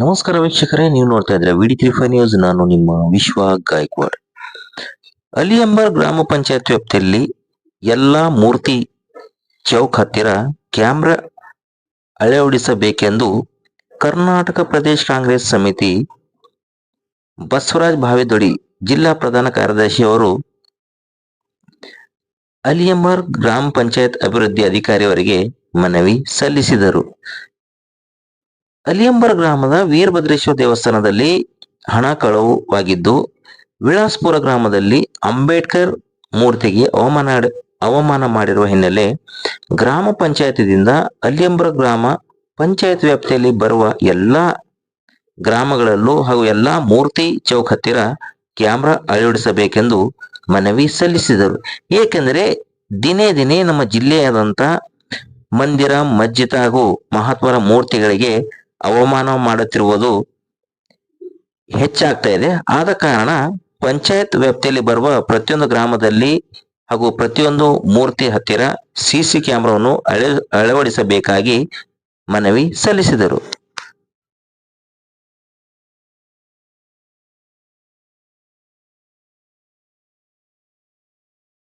ನಮಸ್ಕಾರ ವೀಕ್ಷಕರೇ, ನೀವು ನೋಡ್ತಾ ಇದ್ರೆ ವಿಡಿ ತ್ರೀ ಫೈವ್ ನ್ಯೂಸ್. ನಾನು ನಿಮ್ಮ ವಿಶ್ವ ಗಾಯಕ್ವಾಡ್. ಅಲಿಯಂಬರ್ ಗ್ರಾಮ ಪಂಚಾಯತ್ ವ್ಯಾಪ್ತಿಯಲ್ಲಿ ಎಲ್ಲಾ ಮೂರ್ತಿ ಚೌಕ್ ಹತ್ತಿರ ಕ್ಯಾಮ್ರಾ ಅಳವಡಿಸಬೇಕೆಂದು ಕರ್ನಾಟಕ ಪ್ರದೇಶ ಕಾಂಗ್ರೆಸ್ ಸಮಿತಿ ಬಸವರಾಜ್ ಭಾವೇದೊಡಿ ಜಿಲ್ಲಾ ಪ್ರಧಾನ ಕಾರ್ಯದರ್ಶಿ ಅವರು ಅಲಿಯಂಬರ್ ಗ್ರಾಮ ಪಂಚಾಯತ್ ಅಭಿವೃದ್ಧಿ ಅಧಿಕಾರಿಯವರಿಗೆ ಮನವಿ ಸಲ್ಲಿಸಿದರು. ಅಲಿಯಂಬರ ಗ್ರಾಮದ ವೀರಭದ್ರೇಶ್ವರ ದೇವಸ್ಥಾನದಲ್ಲಿ ಹಣ ಕಳವಾಗಿದ್ದು ವಿಳಾಸ್ಪುರ ಗ್ರಾಮದಲ್ಲಿ ಅಂಬೇಡ್ಕರ್ ಮೂರ್ತಿಗೆ ಅವಮಾನ ಅವಮಾನ ಮಾಡಿರುವ ಹಿನ್ನೆಲೆ ಗ್ರಾಮ ಪಂಚಾಯತಿದಿಂದ ಅಲಿಯಂಬರ ಗ್ರಾಮ ಪಂಚಾಯತ್ ವ್ಯಾಪ್ತಿಯಲ್ಲಿ ಬರುವ ಎಲ್ಲ ಗ್ರಾಮಗಳಲ್ಲೂ ಹಾಗೂ ಎಲ್ಲ ಮೂರ್ತಿ ಚೌಕ್ ಹತ್ತಿರ ಕ್ಯಾಮ್ರಾ ಅಳವಡಿಸಬೇಕೆಂದು ಮನವಿ ಸಲ್ಲಿಸಿದರು. ಏಕೆಂದರೆ ದಿನೇ ದಿನೇ ನಮ್ಮ ಜಿಲ್ಲೆಯಾದಂಥ ಮಂದಿರ, ಮಸ್ಜಿದ್ ಹಾಗೂ ಮಹತ್ವರ ಮೂರ್ತಿಗಳಿಗೆ ಅವಮಾನ ಮಾಡುತ್ತಿರುವುದು ಹೆಚ್ಚಾಗ್ತಾ ಇದೆ. ಆದ ಕಾರಣ ಪಂಚಾಯತ್ ವ್ಯಾಪ್ತಿಯಲ್ಲಿ ಬರುವ ಪ್ರತಿಯೊಂದು ಗ್ರಾಮದಲ್ಲಿ ಹಾಗೂ ಪ್ರತಿಯೊಂದು ಮೂರ್ತಿ ಹತ್ತಿರ ಸಿಸಿ ಕ್ಯಾಮೆರಾವನ್ನು ಅಳ ಅಳವಡಿಸಬೇಕಾಗಿ ಮನವಿ ಸಲ್ಲಿಸಿದರು.